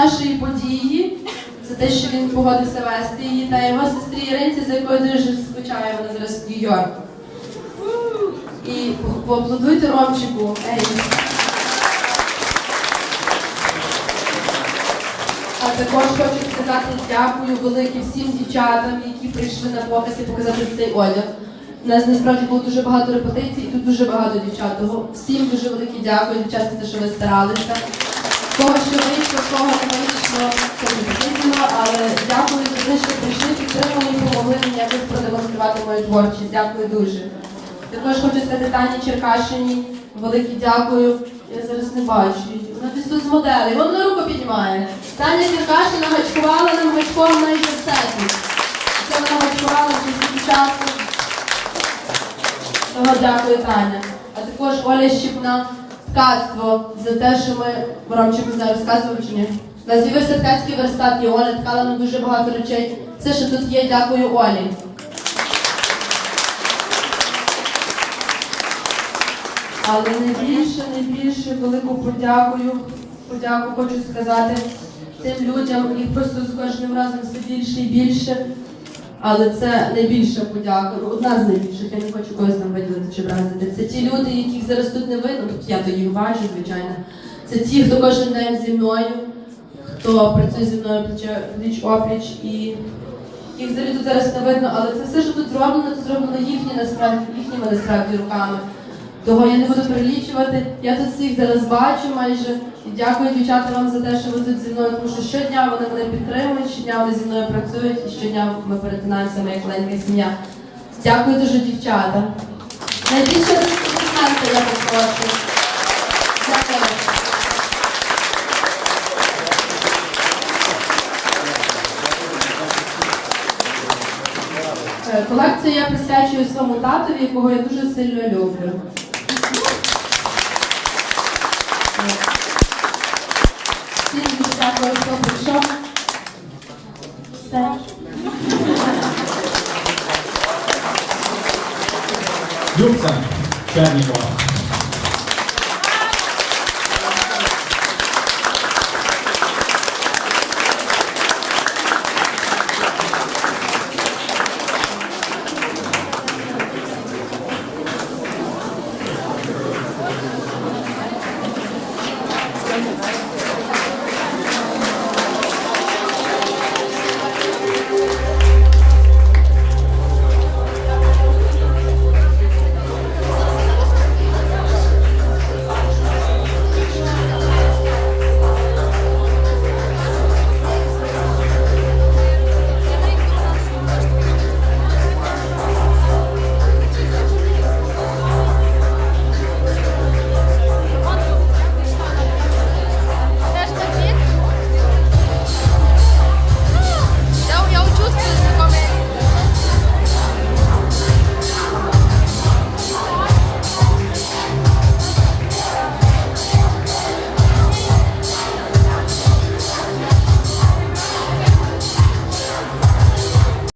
нашої події, за те, що він погодився вести її, та його сестрі Іринці, за якою дуже скучає вона зараз в Нью-Йорку. І поаплодуйте Ромчику. Ей. А також хочу сказати дякую велике всім дівчатам, які прийшли на показ і показати цей одяг. У нас насправді було дуже багато репетицій, і тут дуже багато дівчат. Всім дуже велике дякую, дівчата, що ви старалися. Кого що вийшло, кого не вийшло, це потрібно, але дякую за те, що прийшли, підтримали і допомогли мені якось продемонструвати мою творчість. Дякую дуже. Також хочу сказати Тані Черкашині, велике дякую. Я зараз не бачу. Вона десь тут з моделей. Вона руку піднімає. Таня Черкашина гачкувала нам гачком все тут. Це вона гачкувала вже часу. Дякую, Таня. А також Оля Щіпна, ткацтво, за те, що ми Ромчик не знаю, розказував чи ні. У нас з'явився ткацький верстат, і Оля ткала нам дуже багато речей. Все, що тут є, дякую Олі. Але найбільше, найбільше велику подякую, подяку хочу сказати тим людям, їх просто з кожним разом все більше і більше. Але це найбільша подяка, ну одна з найбільших, я не хочу когось там виділити чи вразити. Це ті люди, яких зараз тут не видно, тобто я то їх бачу, звичайно. Це ті, хто кожен день зі мною, хто працює зі мною пліч опліч і їх взагалі тут зараз не видно, але це все, що тут зроблено, це зроблено їхні насправді, їхніми насправді руками. Того я не буду прилічувати. Я тут всіх зараз бачу майже. І дякую дівчата вам за те, що ви тут зі мною, тому що щодня вони мене підтримують, щодня вони зі мною працюють, і щодня ми перетинаємося, як маленька сім'я. Дякую дуже дівчата. Найбільше аплодисменти я попрошу. Е, Колекцію я присвячую своєму татові, якого я дуже сильно люблю. Хто прийшов. Все. Любця Чернікова.